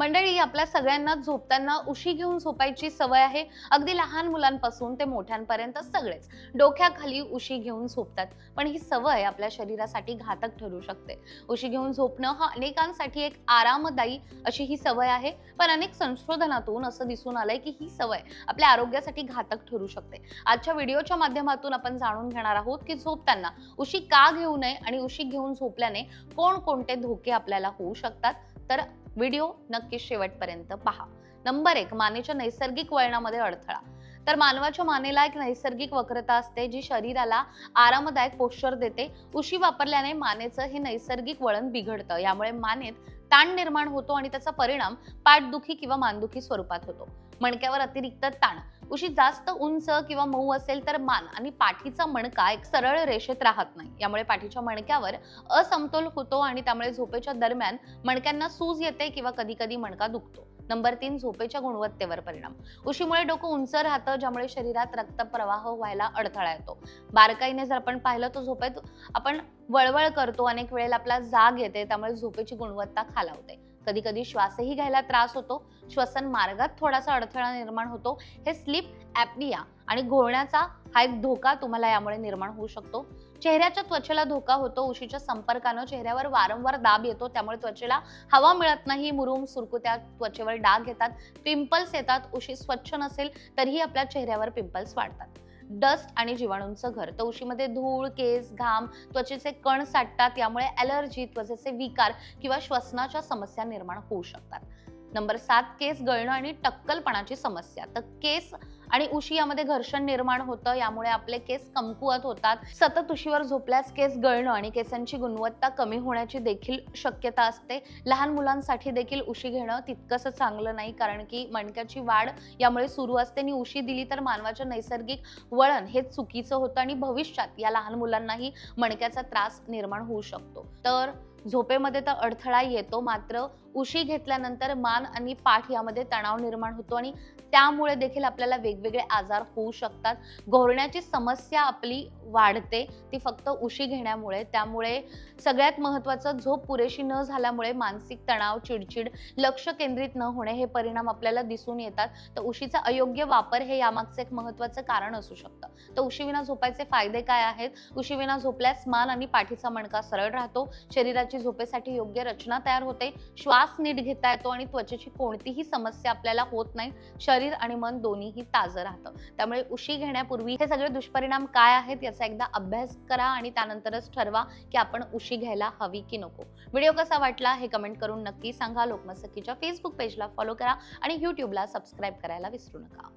मंडळी आपल्या सगळ्यांना झोपताना उशी घेऊन झोपायची सवय आहे. अगदी लहान मुलांपासून ते मोठ्यांपर्यंत सगळेच डोक्याखाली उशी घेऊन झोपतात. पण ही सवय आपल्या शरीरासाठी घातक ठरू शकते. उशी घेऊन झोपणं हा अनेकांसाठी एक आरामदायी अशी ही सवय आहे. पण अनेक संशोधनातून असं दिसून आलंय की ही सवय आपल्या आरोग्यासाठी घातक ठरू शकते. आजच्या व्हिडिओच्या माध्यमातून आपण जाणून घेणार आहोत की झोपताना उशी का घेऊ नये आणि उशी घेऊन झोपल्याने कोणकोणते धोके आपल्याला होऊ शकतात? तर व्हिडिओ नक्की शेवटपर्यंत पहा. नंबर एक मानेच्या नैसर्गिक वळणामध्ये अडथळा. तर मानवाच्या मानेला एक नैसर्गिक वक्रता असते जी शरीराला आरामदायक पोश्चर देते. उशी वापरल्याने मानेचं हे नैसर्गिक वळण बिघडतं. यामुळे मानेत ताण निर्माण होतो आणि त्याचा परिणाम पाठदुखी किंवा मानदुखी स्वरूपात होतो. मणक्यावर अतिरिक्त ताण. उशी जास्त उंच किंवा मऊ असेल तर मान आणि पाठीचा मणका एक सरळ रेषेत राहत नाही. यामुळे पाठीच्या मणक्यावर असमतोल होतो आणि त्यामुळे झोपेच्या दरम्यान मणक्यांना सूज येते किंवा कधी कधी मणका दुखतो. नंबर तीन झोपेच्या गुणवत्तेवर परिणाम. उशीमुळे डोकं उंच राहतं ज्यामुळे शरीरात रक्तप्रवाह व्हायला अडथळा येतो. बारकाईने जर आपण पाहिलं तर झोपेत आपण वळवळ करतो अनेक वेळेला आपला जाग येते त्यामुळे झोपेची गुणवत्ता खालावते. कधी कधी श्वासही घ्यायला त्रास होतो. श्वसन मार्गात थोडासा अडथळा निर्माण होतो. हे स्लीप ॲपनिया आणि घोळण्याचा हा एक धोका तुम्हाला यामुळे निर्माण होऊ शकतो. चेहऱ्याच्या त्वचेला धोका होतो. उशीच्या संपर्कानं चेहऱ्यावर वारंवार दाब येतो. त्यामुळे त्वचेला हवा मिळत नाही. मुरुम सुरकुत्या त्वचेवर डाग येतात. पिंपल्स येतात. उशी स्वच्छ नसेल तरीही आपल्या चेहऱ्यावर पिंपल्स वाढतात. डस्ट आणि जीवाणूंचं घर. तवशीमध्ये धूळ केस घाम त्वचेचे कण साठतात यामुळे ॲलर्जी त्वचेचे विकार किंवा श्वसनाच्या समस्या निर्माण होऊ शकतात. नंबर सात केस गळणं आणि टक्कलपणाची समस्या. तर केस आणि उशी यामध्ये घर्षण निर्माण होतं यामुळे आपले केस कमकुवत होतात. सतत उशीवर झोपल्यास केस गळणं आणि केसांची गुणवत्ता कमी होण्याची देखील शक्यता असते. लहान मुलांसाठी देखील उशी घेणं तितकंसं चांगलं नाही कारण की मणक्याची वाढ यामुळे सुरू असते आणि उशी दिली तर मानवाच्या नैसर्गिक वळण हे चुकीचं होतं आणि भविष्यात या लहान मुलांनाही मणक्याचा त्रास निर्माण होऊ शकतो. तर झोपेमध्ये तर अडथळा येतो मात्र उशी घेतल्यानंतर मान आणि पाठ यामध्ये तणाव निर्माण होतो आणि त्यामुळे देखील आपल्याला वेग वेगवेगळे आजार होऊ शकतात. घोरण्याची समस्या आपली वाढते. ती फक्त उशी घेण्यामुळे. त्यामुळे सगळ्यात महत्त्वाचं झोप पुरेशी न झाल्यामुळे मानसिक तणाव चिडचिड लक्ष केंद्रित न होणे हे परिणाम आपल्याला दिसून येतात. तर उशीचा अयोग्य वापर हे यामागचं एक महत्त्वाचं कारण असू शकतं. तर उशीविना झोपायचे फायदे काय आहेत? उशीविना झोपल्यास मान आणि पाठीचा मणका सरळ राहतो. शरीराची झोपेसाठी योग्य रचना तयार होते. श्वास नीट घेता येतो आणि त्वचेची कोणतीही समस्या आपल्याला होत नाही. शरीर आणि मन दोन्हीही ताजं राहतं. त्यामुळे उशी घेण्यापूर्वी हे सगळे दुष्परिणाम काय आहेत याचा एकदा अभ्यास करा आणि त्यानंतरच ठरवा की आपण उशी घ्यायला हवी की नको. व्हिडिओ कसा वाटला हे कमेंट करून नक्की सांगा. लोकमत सखीच्या फेसबुक पेजला फॉलो करा आणि यूट्यूबला सबस्क्राईब करायला विसरू नका.